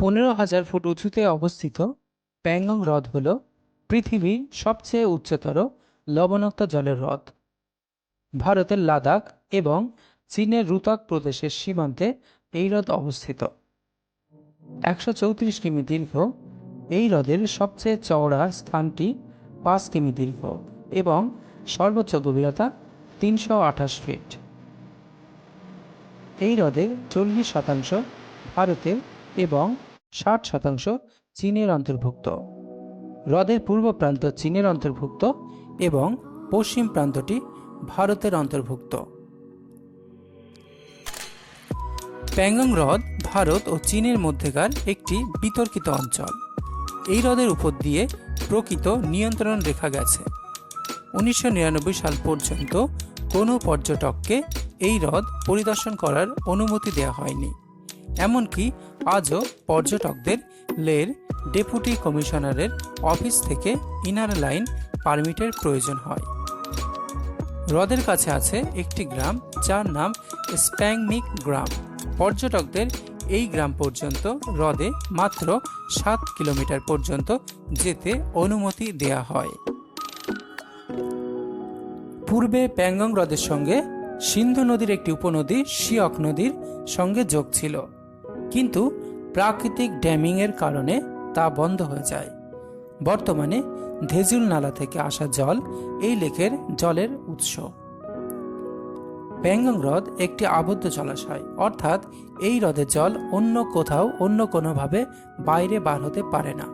পনেরো হাজার ফুট উঁচুতে অবস্থিত প্যাংগং হ্রদ হল পৃথিবীর সবচেয়ে উচ্চতর লবণাক্ত জলের হ্রদ। ভারতের লাদাখ এবং চীনের রুতাক প্রদেশের সীমান্তে এই হ্রদ অবস্থিত। একশো চৌত্রিশ কিমি দীর্ঘ। এই হ্রদের সবচেয়ে চওড়া স্থানটি পাঁচ কিমি দীর্ঘ এবং সর্বোচ্চ গভীরতা তিনশো আঠাশ ফিট। এই হ্রদের চল্লিশ শতাংশ ভারতের এবং ষাট শতাংশ চীনের অন্তর্ভুক্ত। হ্রদের পূর্ব প্রান্ত চীনের অন্তর্ভুক্ত এবং পশ্চিম প্রান্তটি ভারতের অন্তর্ভুক্ত। প্যাংগং হ্রদ ভারত ও চীনের মধ্যেকার একটি বিতর্কিত অঞ্চল। এই হ্রদের উপর দিয়ে প্রকৃত নিয়ন্ত্রণ রেখা গেছে। উনিশশো নিরানব্বই সাল পর্যন্ত কোনো পর্যটককে এই হ্রদ পরিদর্শন করার অনুমতি দেওয়া হয়নি। এমনকি আজও পর্যটকদের লের ডেপুটি কমিশনারের অফিস থেকে ইনার লাইন পারমিটের প্রয়োজন হয়। হ্রদের কাছে আছে একটি গ্রাম যার নাম স্প্যাংমিক গ্রাম। পর্যটকদের এই গ্রাম পর্যন্ত হ্রদে মাত্র সাত কিলোমিটার পর্যন্ত যেতে অনুমতি দেয়া হয়। পূর্বে প্যাংগং হ্রদের সঙ্গে সিন্ধু নদীর একটি উপনদী শিয়ক নদীর সঙ্গে যোগ ছিল। কিন্তু প্রাকৃতিক ড্যামিংয়ের কারণে তা বন্ধ হয়ে যায়। বর্তমানে ধেজুল নালা থেকে আসা জল এই লেকের জলের উৎস। প্যাংগং হ্রদ একটি আবদ্ধ জলাশয়, অর্থাৎ এই হ্রদের জল অন্য কোথাও, অন্য কোনোভাবে বাইরে বার হতে পারে না।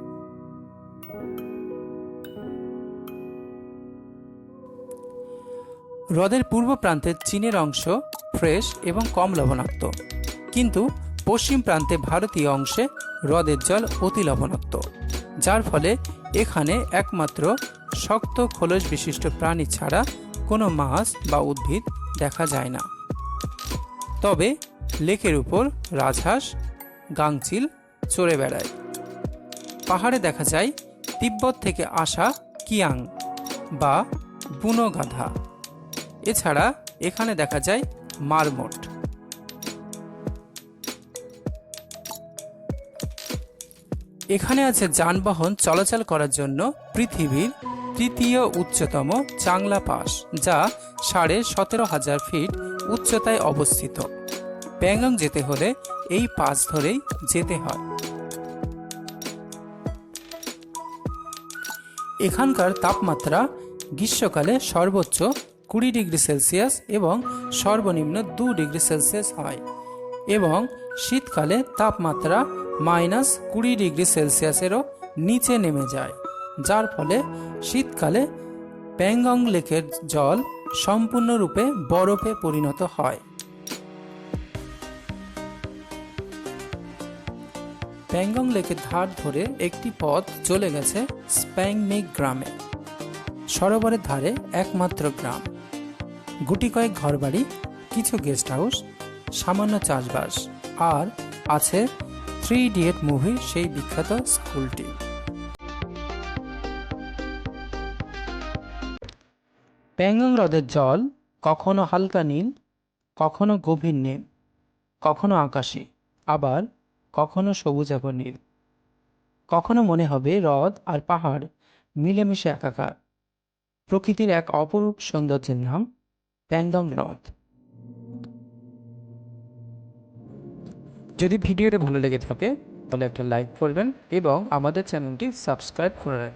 হ্রদের পূর্ব প্রান্তের চীনের অংশ ফ্রেশ এবং কম লবণাক্ত। কিন্তু পশ্চিম প্রান্তে ভারতীয় অংশে হ্রদের জল অতি লবণাক্ত, যার ফলে এখানে একমাত্র শক্ত খোলস বিশিষ্ট প্রাণী ছাড়া কোনো মাছ বা উদ্ভিদ দেখা যায় না। তবে লেকের উপর রাজহাঁস, গাংচিল চড়ে বেড়ায়। পাহাড়ে দেখা যায় তিব্বত থেকে আসা কিয়াং বা বুনো গাধা। এছাড়া এখানে দেখা যায় মারমোট। এখানে আছে যানবাহন চলাচল করার জন্য পৃথিবীর তৃতীয় উচ্চতম চাংলা পাস যা সাড়ে সতেরো হাজার ফিট উচ্চতায় অবস্থিত। প্যাংগং যেতে হলে এই পাস ধরেই যেতে হয়। এখানকার তাপমাত্রা গ্রীষ্মকালে সর্বোচ্চ কুড়ি ডিগ্রি সেলসিয়াস এবং সর্বনিম্ন দু ডিগ্রি সেলসিয়াস হয় এবং শীতকালে তাপমাত্রা মাইনাস কুড়ি ডিগ্রি সেলসিয়াসেরও নিচে নেমে যায়, যার ফলে শীতকালে প্যাংগং লেকের জল সম্পূর্ণরূপে বরফে পরিণত হয়। প্যাংগং লেকের ধার ধরে একটি পথ চলে গেছে স্প্যাংমেক গ্রামে। সরোবরের ধারে একমাত্র গ্রাম। গুটি কয়েক ঘরবাড়ি, কিছু গেস্ট হাউস, সামান্য চাষবাস, আর আছে থ্রি ইডিয়েট মুভির সেই বিখ্যাত স্কুলটি। প্যাংগং হ্রদের জল কখনো হালকা নীল, কখনো গভীর নীল, কখনো আকাশে, আবার কখনো সবুজাভ নীল। কখনো মনে হবে হ্রদ আর পাহাড় মিলেমিশে একাকার। প্রকৃতির এক অপরূপ সৌন্দর্যের নাম প্যাংগং হ্রদ। যদি ভিডিওটা ভালো লেগে থাকে তাহলে একটা লাইক করবেন এবং আমাদের চ্যানেলটি সাবস্ক্রাইব করে